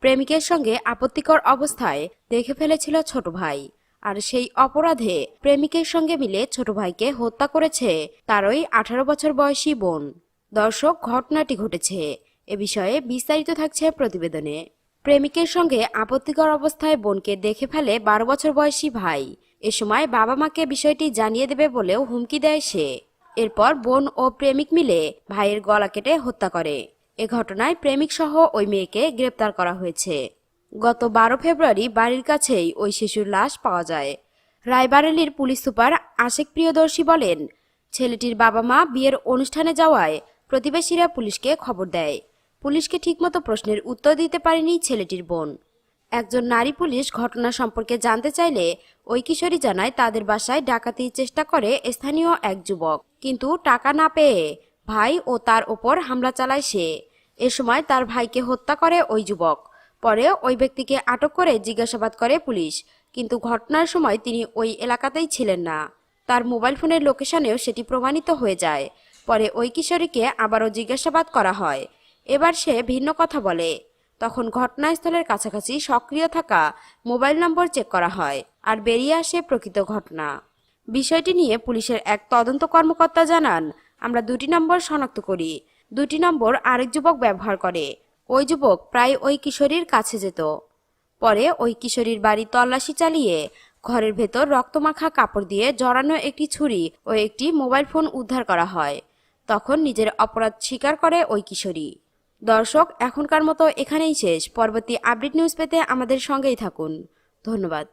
প্রেমিকের সঙ্গে আপত্তিকর অবস্থায় দেখে ফেলেছিল ছোট ভাই। আর সেই অপরাধে প্রেমিকের সঙ্গে মিলে ছোট ভাইকে হত্যা করেছে তারই আঠারো বছর বয়সী বোন। দর্শক, ঘটনাটি ঘটেছে। এ বিষয়ে বিস্তারিত থাকছে প্রতিবেদনে। প্রেমিকের সঙ্গে আপত্তিকর অবস্থায় বোনকে দেখে ফেলে বারো বছর বয়সী ভাই। এ সময় বাবা মাকে বিষয়টি জানিয়ে দেবে বলেও হুমকি দেয় সে। এরপর বোন ও প্রেমিক মিলে ভাইয়ের গলা কেটে হত্যা করে। এ ঘটনায় প্রেমিক সহ ওই মেয়েকে গ্রেপ্তার করা হয়েছে। গত বারো ফেব্রুয়ারি বাড়ির কাছেই ওই শিশুর লাশ পাওয়া যায়। রায়বারেলির পুলিশ সুপার আশেক প্রিয়দর্শী বলেন, ছেলেটির বাবা মা বিয়ের অনুষ্ঠানে যাওয়ায় প্রতিবেশীরা পুলিশকে খবর দেয়। পুলিশকে ঠিকমতো প্রশ্নের উত্তর দিতে পারেনি ছেলেটির বোন। একজন নারী পুলিশ ঘটনা সম্পর্কে জানতে চাইলে ওই কিশোরী জানায় তাদের বাসায় ডাকাতির চেষ্টা করে স্থানীয় এক যুবক। কিন্তু টাকা না পেয়ে ভাই ও তার ওপর হামলা চালায় সে। এ সময় তার ভাইকে হত্যা করে ওই যুবক। পরে ওই ব্যক্তিকে আটক করে জিজ্ঞাসাবাদ করে পুলিশ। কিন্তু ঘটনার সময় তিনি ওই এলাকাতেই ছিলেন না। তার মোবাইল ফোনের লোকেশনেও সেটি প্রমাণিত হয়ে যায়। পরে ওই কিশোরীকে আবারও জিজ্ঞাসাবাদ করা হয়। এবার সে ভিন্ন কথা বলে। তখন ঘটনাস্থলের কাছাকাছি সক্রিয় থাকা মোবাইল নম্বর চেক করা হয় আর বেরিয়ে আসে প্রকৃত ঘটনা। বিষয়টি নিয়ে পুলিশের এক তদন্ত কর্মকর্তা জানান, আমরা দুটি নম্বর শনাক্ত করি। দুটি নম্বর আরেক যুবক ব্যবহার করে। ওই যুবক প্রায় ওই কিশোরীর কাছে যেত। পরে ওই কিশোরীর বাড়ি তল্লাশি চালিয়ে ঘরের ভেতর রক্তমাখা কাপড় দিয়ে জড়ানো একটি ছুরি ও একটি মোবাইল ফোন উদ্ধার করা হয়। তখন নিজের অপরাধ স্বীকার করে ওই কিশোরী। দর্শক, এখনকার মতো এখানেই শেষ। পরবর্তী আপডেট নিউজ পেতে আমাদের সঙ্গেই থাকুন। ধন্যবাদ।